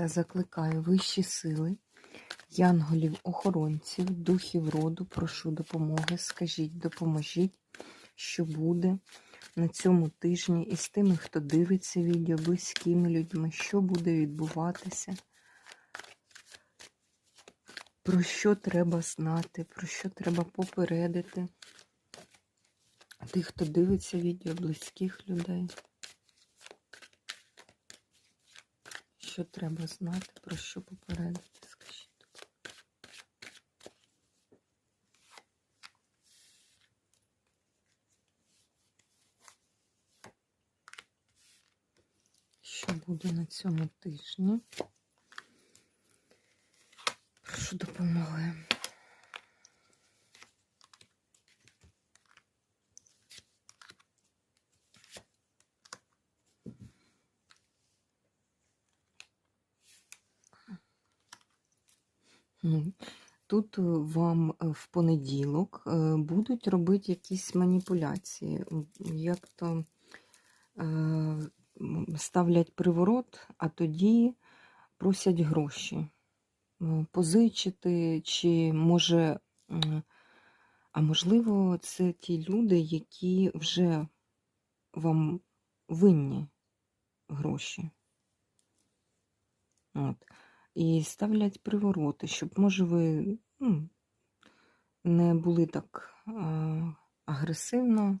Та закликаю вищі сили, янголів-охоронців, духів роду, прошу допомоги, скажіть, допоможіть, що буде на цьому тижні із тими, хто дивиться відео, близькими людьми, що буде відбуватися, про що треба знати, про що треба попередити тих, хто дивиться відео, близьких людей. Що треба знати, про що попередити, скажіть. Що буде на цьому тижні? Прошу допомоги. Тут е, вам е, в понеділок е, будуть робити якісь маніпуляції, як то ставлять приворот, а тоді просять гроші позичити, чи може, а можливо, це ті люди, які вже вам винні гроші. От. І ставлять привороти, щоб, може, ви ну, не були так агресивно,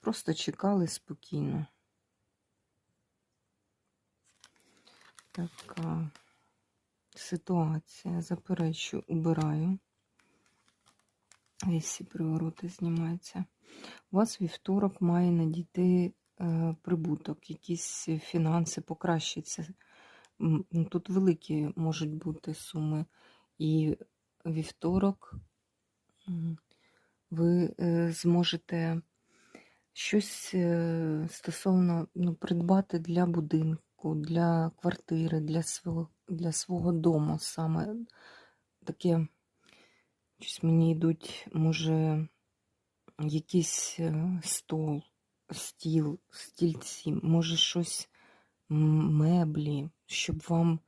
просто чекали спокійно. Така ситуація. Заперечу, убираю. Весь всі привороти знімаються. У вас вівторок має надійти е, прибуток, якісь фінанси покращаться. Ну, Тут великі можуть бути суми. І вівторок ви е, зможете щось е, стосовно ну, придбати для будинку, для квартири, для свого, для свого дому саме таке. Щось мені йдуть, може, якийсь е, стол, стіл, стільці, може щось меблі, щоб вам